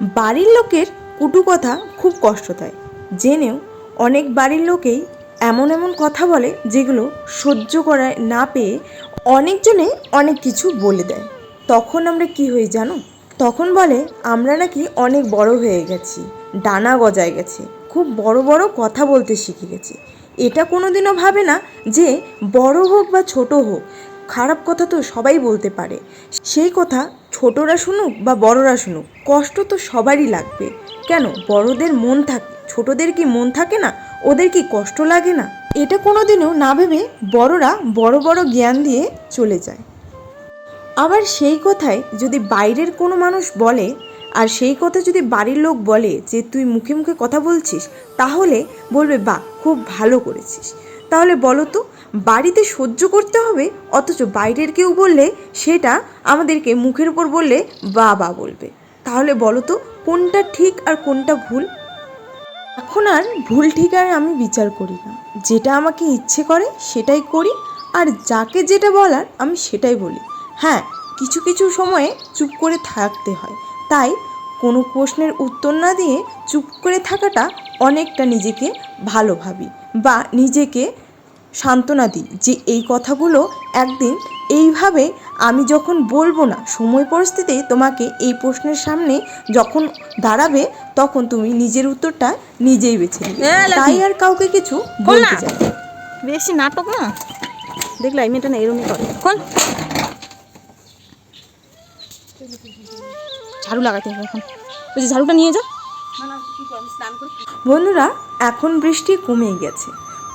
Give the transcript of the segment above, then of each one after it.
বাড়ির লোকের কুটু কথা খুব কষ্ট দেয়। জেনেও অনেক বাড়ির লোকেই এমন এমন কথা বলে যেগুলো সহ্য করায় না পেয়ে অনেকজনে অনেক কিছু বলে দেয়। তখন আমরা কি হই জানো? তখন বলে, আমরা নাকি অনেক বড় হয়ে গেছি, ডানা গজায় গেছে, খুব বড় বড় কথা বলতে শিখে গেছি। এটা কোনোদিনও ভাবে না যে বড় হোক বা ছোট হোক, খারাপ কথা তো সবাই বলতে পারে। সেই কথা ছোটরা শুনুক বা বড়রা শুনুক, কষ্ট তো সবারই লাগবে। কেন? বড়দের মন থাকে। ছোটদের কি মন থাকে না? ওদের কি কষ্ট লাগে না? এটা কোনোদিনও না ভেবে বড়রা বড় বড় জ্ঞান দিয়ে চলে যায়। আবার সেই কথায় যদি বাইরের কোনো মানুষ বলে, আর সেই কথা যদি বাড়ির লোক বলে যে, তুই মুখে মুখে কথা বলছিস, তাহলে বলবে বা খুব ভালো করেছিস। তাহলে বলো তো বাড়িতে সহ্য করতে হবে, অথচ বাইরের কেউ বললে সেটা আমাদেরকে মুখের উপর বললে বা বা বলবে। তাহলে বলো তো, কোনটা ঠিক আর কোনটা ভুল? এখন আর ভুল ঠিক আর আমি বিচার করি না। যেটা আমাকে ইচ্ছে করে সেটাই করি, আর যাকে যেটা বলার আমি সেটাই বলি। হ্যাঁ কিছু কিছু সময়ে চুপ করে থাকতে হয়। তাই কোনো প্রশ্নের উত্তর না দিয়ে চুপ করে থাকাটা অনেকটা নিজেকে ভালো ভাবি, বা নিজেকে সান্ত্বনা দিই যে এই কথাগুলো একদিন এইভাবে আমি যখন বলব না সময় পরিস্থিতি তোমাকে এই প্রশ্নের সামনে যখন দাঁড়াবে তখন তুমি নিজের উত্তরটা নিজেই বেছে এ, তাই আর কাউকে কিছু বলতে চাই বেশি নাটক না। দেখলে এই মেয়েটা না এরমই করে। খোল। ঝাড়ু লাগাতে হবে এখন। ওই যে ঝাড়ুটা নিয়ে যা বন্ধুরা এখন বৃষ্টি কমে গেছে।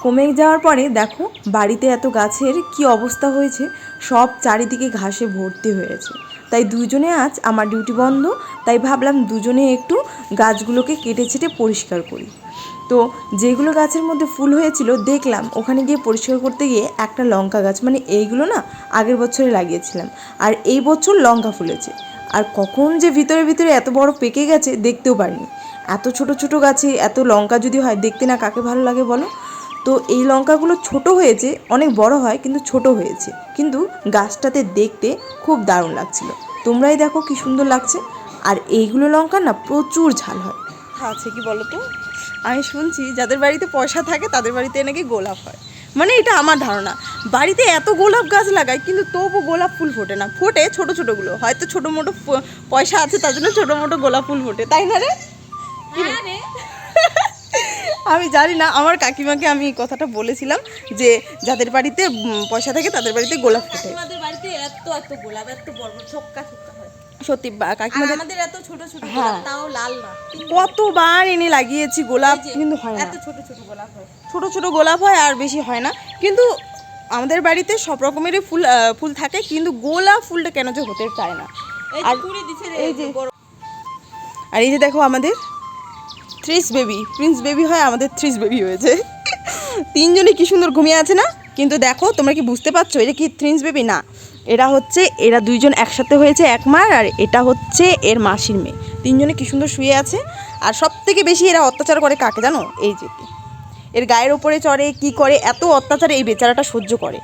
কমে যাওয়ার পরে দেখো, বাড়িতে এত গাছের কি অবস্থা হয়েছে? সব চারিদিকে ঘাসে ভর্তি হয়েছে। তাই দুজনে আজ আমার ডিউটি বন্ধ, তাই ভাবলাম দুজনে একটু গাছগুলোকে কেটে ছেটে পরিষ্কার করি। তো যেগুলো গাছের মধ্যে ফুল হয়েছিল, দেখলাম ওখানে গিয়ে পরিষ্কার করতে গিয়ে একটা লঙ্কা গাছ মানে এইগুলো না আগের বছরে লাগিয়েছিলাম। আর এই বছর লঙ্কা ফুলেছে। আর কখন যে ভিতরে ভিতরে এত বড় পেকে গেছে দেখতেও পারিনি। এত ছোট ছোট গাছে এত লঙ্কা যদি হয়, দেখতে না কাকে ভালো লাগে বলো? তো এই লঙ্কাগুলো ছোট হয়েছে, অনেক বড় হয়, কিন্তু ছোট হয়েছে। কিন্তু গাছটাতে দেখতে খুব দারুণ লাগছিল। তোমরাই দেখো কি সুন্দর লাগছে। আর এইগুলো লঙ্কা না প্রচুর ঝাল হয়। আছে কি বলো তো আমি শুনছি যাদের বাড়িতে পয়সা থাকে, তাদের বাড়িতে নাকি গোলাপ হয়। মানে এটা আমার ধারণা। বাড়িতে এত গোলাপ গাছ লাগায়, কিন্তু তবু গোলাপ ফুল ফোটে না। ফোটে ছোট ছোটোগুলো। হয়তো ছোটো মোটো পয়সা আছে, তার জন্য ছোটো মোটো গোলাপ ফুল ফোটে। তাই না রে? আমি জানি না আমার কাকিমাকে আমি কথাটা বলেছিলাম যে যাদের বাড়িতে পয়সা থাকে তাদের বাড়িতে গোলাপ ফোটে। আমাদের বাড়িতে এত এত গোলাপ এত বড় বড় ছক্কা ছক্কা হয়। সত্যি কাকিমা আমাদের এত ছোট ছোট হ্যাঁ। গোলাপ তাও লাল না। কতবার এনে লাগিয়েছি গোলাপ কিন্তু হয় না। এত ছোট ছোট গোলাপ হয়। ছোট ছোট গোলাপ হয় আর বেশি হয় না। কিন্তু আমাদের বাড়িতে সব রকমেরই ফুল ফুল থাকে কিন্তু গোলাপ ফুলটা কেন যে হতে চায় না। আর এই যে আর এই যে দেখো আমাদের থ্রিস বেবি, প্রিন্স বেবি হয়, আমাদের থ্রিস বেবি হয়েছে। তিনজনে কি সুন্দর ঘুমিয়ে আছে না? কিন্তু দেখো, তোমরা কি বুঝতে পারছ, এটা কি থ্রিন্স বেবি? না এরা হচ্ছে, এরা দুইজন একসাথে হয়েছে, এক মার, আর এটা হচ্ছে এর মাসির মেয়ে। তিনজনে কি সুন্দর শুয়ে আছে? আর সব থেকে বেশি এরা অত্যাচার করে কাকে জানো? এই যে, এর গায়ের ওপরে চড়ে, কি করে, এত অত্যাচার এই বেচারাটা সহ্য করে।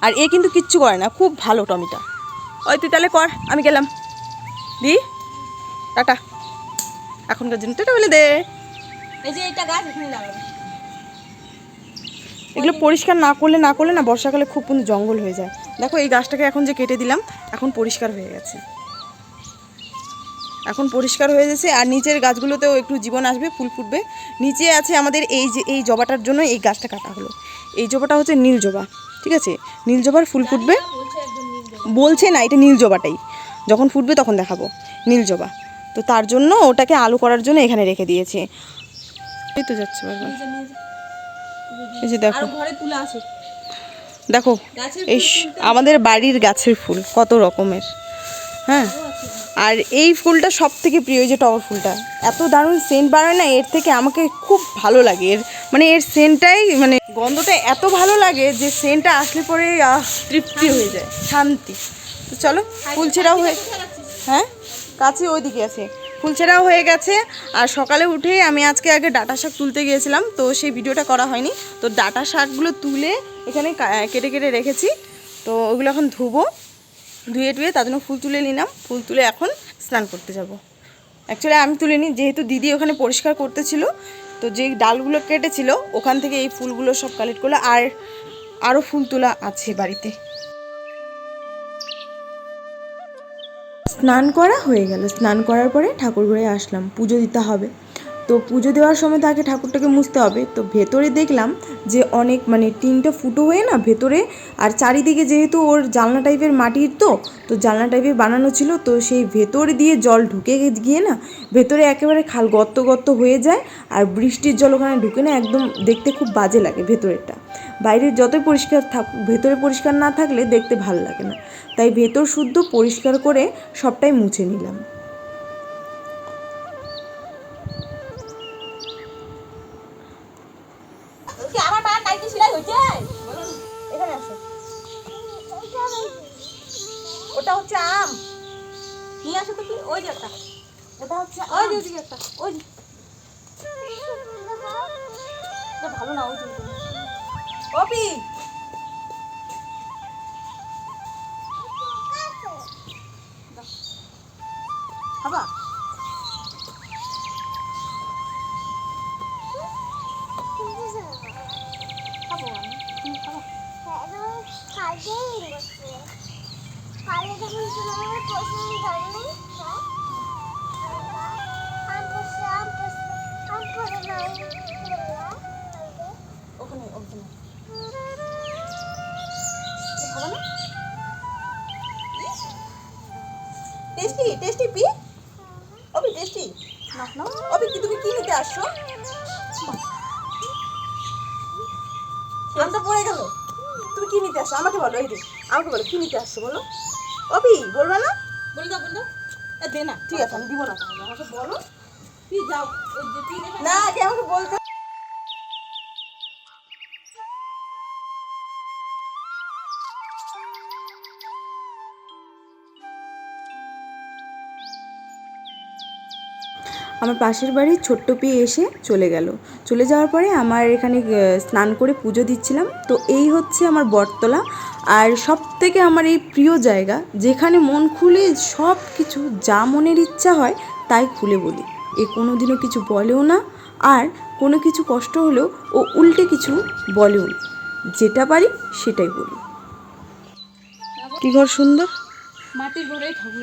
আর এ কিন্তু কিচ্ছু করে না, খুব ভালো টমিটা। ওই তুই তাহলে কর, আমি গেলাম। দি, টাটা। এখনকার জন্য। টাটা বলে দে। এই যে এটা গাছ এখানে লাগাবে এগুলো পরিষ্কার না করলে না করলে না বর্ষাকালে খুব কিন্তু জঙ্গল হয়ে যায়। দেখো এই গাছটাকে এখন যে কেটে দিলাম এখন পরিষ্কার হয়ে গেছে। এখন পরিষ্কার হয়ে গেছে আর নিচের গাছগুলোতেও একটু জীবন আসবে ফুল ফুটবে। নিচে আছে আমাদের এই যে এই জবাটার জন্য এই গাছটা কাটা হলো। এই জবাটা হচ্ছে নীল জবা ঠিক আছে? নীল জবার ফুল ফুটবে। বলছে না এটা নীল জবাটাই। যখন ফুটবে তখন দেখাবো। নীল জবা। তো তার জন্য ওটাকে আলু করার জন্য এখানে রেখে দিয়েছি। এই তো যাচ্ছে বারবার। এই যে দেখো। দেখো এই আমাদের বাড়ির গাছের ফুল কত রকমের। হ্যাঁ? আর এই ফুলটা সব থেকে প্রিয় যে টগর ফুলটা। এত দারুণ সেন্ট বাড়ায় না এর থেকে আমাকে খুব ভালো লাগে। এর মানে এর সেন্টটাই মানে গন্ধটা এত ভালো লাগে যে সেন্টটা আসলে পরে তৃপ্তি হয়ে যায় শান্তি। তো চলো ফুল ছেঁড়াও হয়ে হ্যাঁ? কাছে ওইদিকে আছে। ফুল ছেঁড়াও হয়ে গেছে। আর সকালে উঠে আমি আজকে আগে ডাটা শাক তুলতে গিয়েছিলাম, তো সেই ভিডিওটা করা হয়নি। তো ডাটা শাকগুলো তুলে এখানে কেটে কেটে রেখেছি। তো ওগুলো এখন ধুবো। ধুয়ে টুয়ে তার জন্য ফুল তুলে নিলাম। ফুল তুলে এখন স্নান করতে যাব। অ্যাকচুয়ালি আমি তুলিনি, যেহেতু দিদি ওখানে পরিষ্কার করতেছিল তো যে ডালগুলো কেটেছিল, ওখান থেকে এই ফুলগুলো সব কালেক্ট করল আর আরও ফুল তোলা আছে বাড়িতে। স্নান করা হয়ে গেল। স্নান করার পরে ঠাকুর ঘরে আসলাম, পুজো দিতে হবে। তো পুজো দেওয়ার সময় তাকে ঠাকুরটাকে মুছতে হবে। তো ভেতরে দেখলাম যে অনেক মানে টিনটা ফুটো হয়ে না ভেতরে আর চারিদিকে যেহেতু ওর জানলা টাইপের মাটির তো তো জানলা টাইপের বানানো ছিল, তো সেই ভেতরে দিয়ে জল ঢুকে গিয়ে না ভেতরে একেবারে খাল গর্ত গর্ত হয়ে যায় আর বৃষ্টির জল ওখানে ঢুকে না একদম দেখতে খুব বাজে লাগে ভেতরেরটা। বাইরের যতই পরিষ্কার থাক ভেতরে পরিষ্কার না থাকলে দেখতে ভালো লাগে না। তাই ভেতর শুদ্ধ পরিষ্কার করে সবটাই মুছে নিলাম। ওটা হচ্ছে আম। নিয়ে আসো তো কি? ওই যে একটা। ওটা হচ্ছে ওই যে ওদিকে একটা ওই ভালো না ওই যে। কপি। খাবা? খাব আমি। তুমি খাব? ওখানে টেস্টি টেস্টি পি অবি টেস্টি না না অবি কি তুমি কি নিতে আসছো? আমটা পড়ে গেল। তুমি কি নিতে আসছো? আমাকে বলো এই আমাকে বলো কি নিতে আসছো বলো? অবি বলবে না? বলে দাও বলে দাও। দে না। ঠিক আছে আমি দিব না আমাকে বলো। তুই যাও। না আগে আমাকে বলতে আমার পাশের বাড়ির ছোট্ট পেয়ে এসে চলে গেল। চলে যাওয়ার পরে আমার এখানে স্নান করে পুজো দিচ্ছিলাম। তো এই হচ্ছে আমার বটতলা। আর সব থেকে আমার এই প্রিয় জায়গা যেখানে মন খুলে সব কিছু যা মনের ইচ্ছা হয় তাই খুলে বলি। এ কোনো দিনও কিছু বলেও না আর কোনো কিছু কষ্ট হলেও ও উল্টে কিছু বলেও না। যেটা পারি সেটাই বলি। কি ঘর সুন্দর?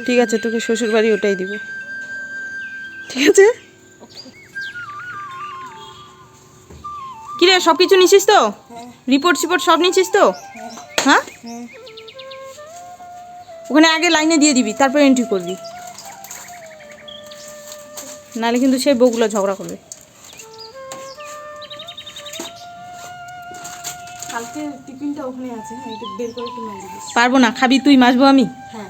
ঠিক আছে তোকে শ্বশুর বাড়ি ওটাই দিব। ঠিক আছে? কিরে সব কিছু নিছিস তো? রিপোর্ট সিপোর্ট সব নিছিস তো? হ্যাঁ? ওখানে আগে লাইনে দিয়ে দিবি তারপর এন্ট্রি করবি। নাহলে কিন্তু সেই বউগুলো ঝগড়া করবে। পারব না খাবি তুই মাসবো আমি? হ্যাঁ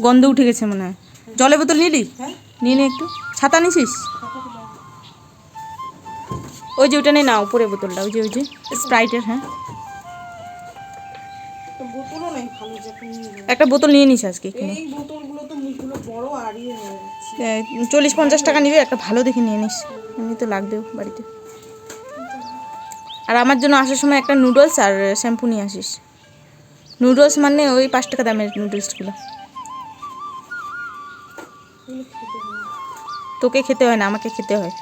গন্ধ উঠে গেছে মনে হয়। জলের বোতল নিলি? হ্যাঁ। নিয়ে একটু। ছাতা নিছিস? ওই যে ওটা নে না উপরে বোতলটা ওই যে ওই যে স্প্রাইটের হ্যাঁ। নেই। একটা বোতল নিয়ে নিস আজকে এখানে। চল্লিশ পঞ্চাশ টাকা নিবি একটা ভালো দেখে নিয়ে নিস। এমনি তো লাগবেও বাড়িতে। আর আমার জন্য আসার সময় একটা নুডলস আর শ্যাম্পু নিয়ে আসিস। নুডলস মানে ওই পাঁচ টাকা দামের নুডলসগুলো। তোকে খেতে হয় না আমাকে খেতে হয়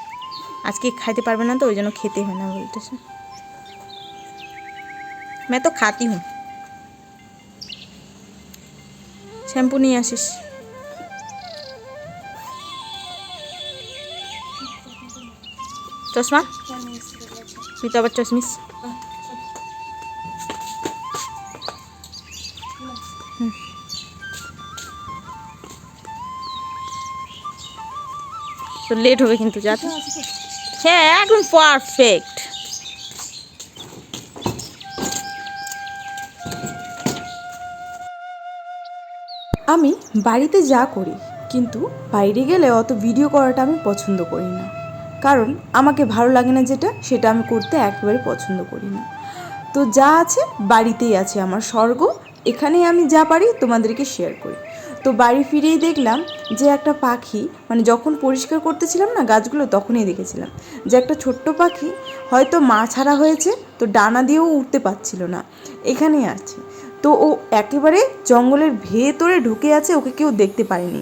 আজকে খাইতে পারবে না তো ওই জন্য খেতে হয় না বলতেছে मैं तो खाती हूँ শ্যাম্পু নিয়ে আসিস চশমা তুই তো আবার চশমিস তো লেট হবে কিন্তু যা তো। হ্যাঁ একদম পারফেক্ট আমি বাড়িতে যা করি, কিন্তু বাইরে গেলে অত ভিডিও করাটা আমি পছন্দ করি না। কারণ আমাকে ভালো লাগে না যেটা, সেটা আমি করতে একেবারে পছন্দ করি না। তো যা আছে, বাড়িতেই আছে আমার স্বর্গ। এখানেই আমি যা পারি, তোমাদেরকে শেয়ার করি। তো বাড়ি ফিরেই দেখলাম যে একটা পাখি মানে যখন পরিষ্কার করতেছিলাম না গাছগুলো তখনই দেখেছিলাম। যে একটা ছোট্ট পাখি হয়তো মা ছাড়া হয়েছে, তো ডানা দিয়েও উঠতে পারছিল না। এখানেই আছে। তো ও একেবারে জঙ্গলের ভেতরে ঢুকে আছে, ওকে কেউ দেখতে পারেনি।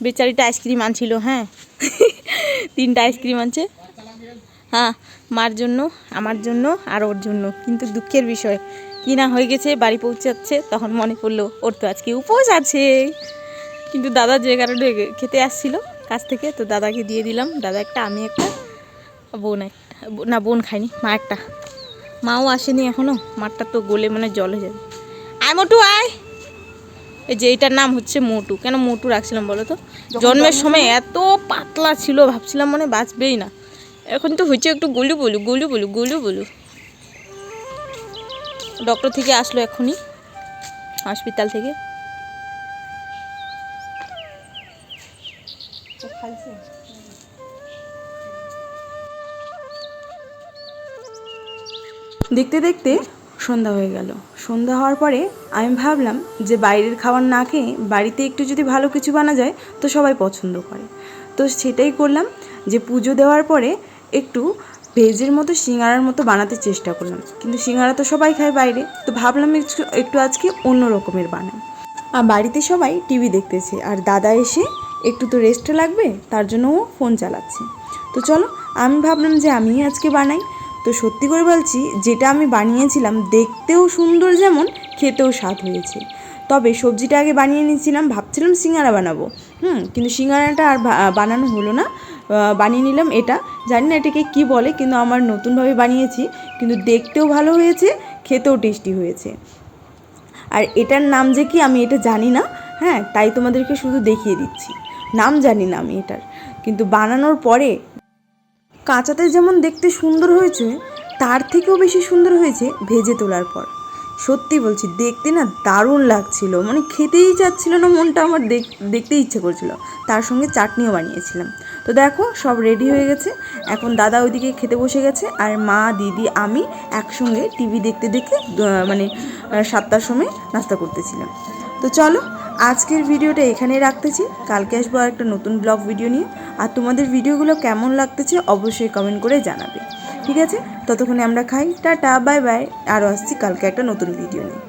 বেচারিটা আইসক্রিম আনছিল হ্যাঁ। তিনটা আইসক্রিম আনছে। হ্যাঁ মার জন্য, আমার জন্য আর ওর জন্য। কিন্তু দুঃখের বিষয় কি না হয়ে গেছে বাড়ি পৌঁছাচ্ছে তখন মনে পড়ল ওর তো আজকে উপোস আছে। কিন্তু দাদা যে কারণে খেতে আসছিল কাছ থেকে তো দাদাকে দিয়ে দিলাম। দাদা একটা আমি একটা বোন একটা না বোন খাইনি মা একটা। মাও আসেনি এখনও মারটা তো গলে মানে জল হয়ে যাবে। আয় মোটু আয়! এই যে এইটার নাম হচ্ছে মোটু। কেন মোটু রাখছিলাম বলো তো? জন্মের সময় এত পাতলা ছিল ভাবছিলাম মানে বাঁচবেই না। এখন তো হচ্ছে একটু গলু বলু গলু বলু গলু বলু ডক্টর থেকে আসলো এখনই হসপিটাল থেকে। দেখতে দেখতে সন্ধ্যা হয়ে গেল। সন্ধ্যা হওয়ার পরে আমি ভাবলাম যে বাইরের খাবার না খেয়ে বাড়িতে একটু যদি ভালো কিছু বানা যায়, তো সবাই পছন্দ করে। তো সেটাই করলাম যে পুজো দেওয়ার পরে একটু ভেজের মতো সিঙ্গারার মতো বানাতে চেষ্টা করলাম। কিন্তু সিঙ্গারা তো সবাই খায় বাইরে। তো ভাবলাম একটু আজকে অন্য রকমের বানাই। আর বাড়িতে সবাই টিভি দেখতেছে। আর দাদা এসে একটু তো রেস্টে লাগবে, তার জন্য ও ফোন চালাচ্ছে। তো চলো, আমি ভাবলাম যে আমি আজকে বানাই। তো সত্যি করে বলছি, যেটা আমি বানিয়েছিলাম দেখতেও সুন্দর যেমন, খেতেও স্বাদ হয়েছে। তবে সবজিটা আগে বানিয়ে নিয়েছিলাম, ভাবছিলাম সিঙ্গারা বানাবো। হুম, কিন্তু সিঙ্গারাটা আর বানানো হলো না। বানিয়ে নিলাম এটা। জানি না এটাকে কি বলে, কিন্তু আমার নতুনভাবে বানিয়েছি। কিন্তু দেখতেও ভালো হয়েছে, খেতেও টেস্টি হয়েছে। আর এটার নাম যে কি আমি এটা জানি না। হ্যাঁ তাই তোমাদেরকে শুধু দেখিয়ে দিচ্ছি। নাম জানি না আমি এটার। কিন্তু বানানোর পরে কাঁচাতে যেমন দেখতে সুন্দর হয়েছে, তার থেকেও বেশি সুন্দর হয়েছে ভেজে তোলার পর। সত্যি বলছি দেখতে না দারুণ লাগছিল। মানে খেতেই চাচ্ছিল না মনটা আমার দেখ- দেখতে ইচ্ছে করছিল। তার সঙ্গে চাটনিও বানিয়েছিলাম। তো দেখো সব রেডি হয়ে গেছে। এখন দাদা ওইদিকে খেতে বসে গেছে আর মা দিদি আমি একসঙ্গে টিভি দেখতে আহ, মানে সাতটার সময় নাস্তা করতেছিলাম। তো চলো আজকের ভিডিওটা এখানেই রাখতেছি। কালকে আসব আর একটা নতুন ব্লগ ভিডিও নিয়ে। আর তোমাদের ভিডিওগুলো কেমন লাগতেছে অবশ্যই কমেন্ট করে জানাবে। ঠিক আছে? ততক্ষণে আমরা খাই। Tata, bye bye. আরও আসছি কালকে একটা নতুন ভিডিও নিয়ে।